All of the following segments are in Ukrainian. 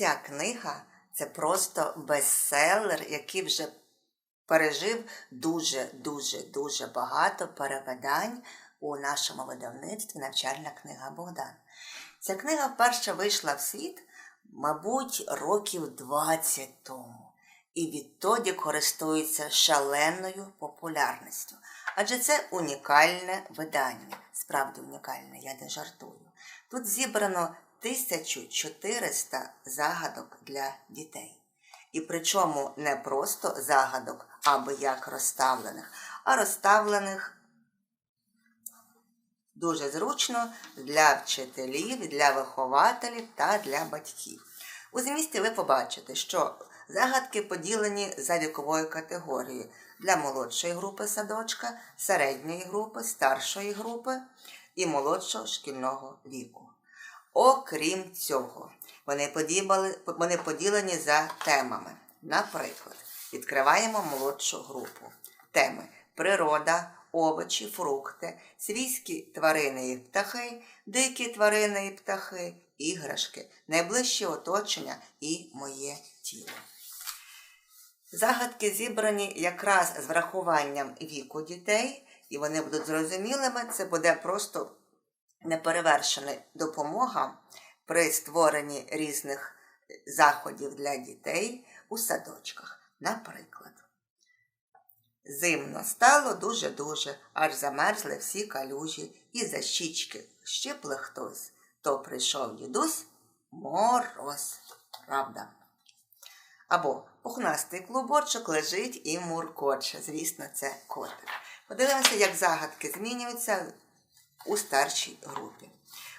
Ця книга це просто бестселер, який вже пережив дуже-дуже дуже багато перевидань у нашому видавництві навчальна книга Богдан. Ця книга вперше вийшла в світ, мабуть, років 20 тому. І відтоді користується шаленою популярністю. Адже це унікальне видання, справді унікальне, я не жартую. Тут зібрано 1400 загадок для дітей. І причому не просто загадок, аби як розставлених, а розставлених дуже зручно для вчителів, для вихователів та для батьків. У змісті ви побачите, що загадки поділені за віковою категорією для молодшої групи садочка, середньої групи, старшої групи і молодшого шкільного віку. Окрім цього, вони, подібали, вони поділені за темами. Наприклад, відкриваємо молодшу групу. Теми природа, овочі, фрукти, свійські тварини і птахи, дикі тварини і птахи, іграшки, найближче оточення і моє тіло. Загадки зібрані якраз з врахуванням віку дітей, і вони будуть зрозумілими. Це буде просто неперевершена допомога при створенні різних заходів для дітей у садочках. Наприклад, зимно стало дуже-дуже, аж замерзли всі калюжі і за щічки щипле хтось. То прийшов дідусь мороз. Правда. Або пухнастий клубочок лежить і муркоче. Звісно, це котик. Подивимося, як загадки змінюються у старшій групі.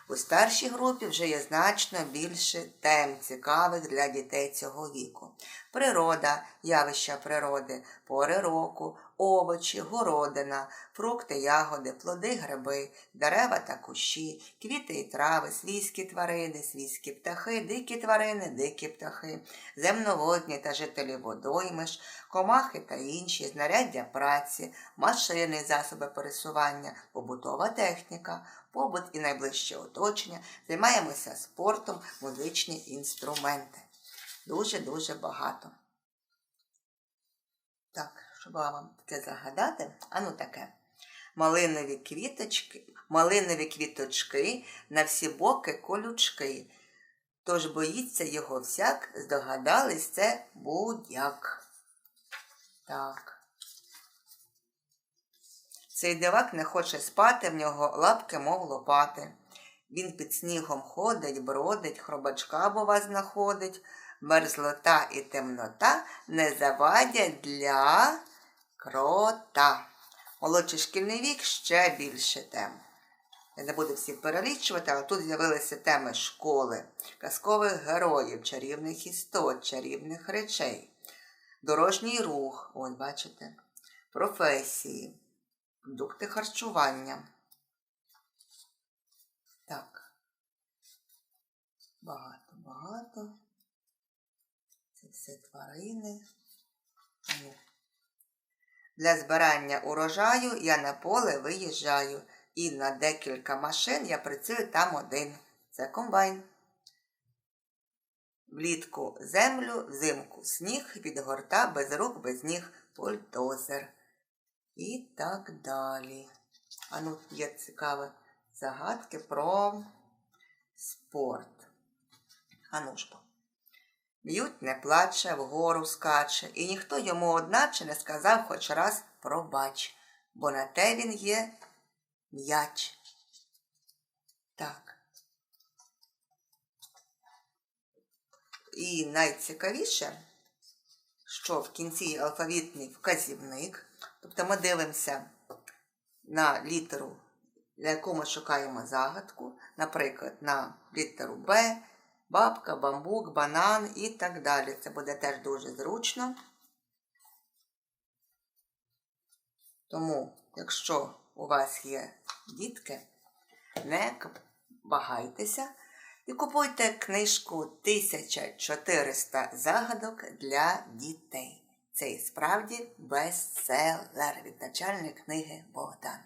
У старшій групі вже є значно більше тем цікавих для дітей цього віку. Природа, явища природи, пори року, овочі, городина, фрукти, ягоди, плоди, гриби, дерева та кущі, квіти і трави, свійські тварини, свійські птахи, дикі тварини, дикі птахи, земноводні та жителі водоймиш, комахи та інші, знаряддя праці, машини, засоби пересування, побутова техніка, побут і найближче оточення, займаємося спортом, музичні інструменти. Дуже-дуже багато. Так, щоб вам таке загадати, а ну таке. Малинові квіточки, малинові квіточки на всі боки колючки. Тож боїться його всяк, здогадались це будь-як. Так. Цей дивак не хоче спати, в нього лапки, мов лопати. Він під снігом ходить, бродить, хробачка, бува, знаходить. Мерзлота і темнота не завадять для крота. Молодший шкільний вік ще більше тем. Я не буду всіх перелічувати, але тут з'явилися теми школи, казкових героїв, чарівних істот, чарівних речей, дорожній рух, ось бачите, професії, продукти харчування. Так. Багато, багато. Це все тварини. Для збирання урожаю я на поле виїжджаю. І на декілька машин я працюю там один. Це комбайн. Влітку землю, взимку сніг, від горта без рук, без ніг пульдозер. І так далі. А ну, є цікаві загадки про спорт. Анушко. Б'ють не плаче, вгору скаче, і ніхто йому одначе не сказав хоч раз пробач, бо на те він є м'яч. Так. І найцікавіше, що в кінці алфавітний вказівник, тобто ми дивимося на літеру, для яку ми шукаємо загадку, наприклад, на літеру Б, бабка, бамбук, банан і так далі. Це буде теж дуже зручно. Тому, якщо у вас є дітки, не вагайтеся і купуйте книжку 1400 загадок для дітей. Це і справді бестселер від начальної книги Богдан.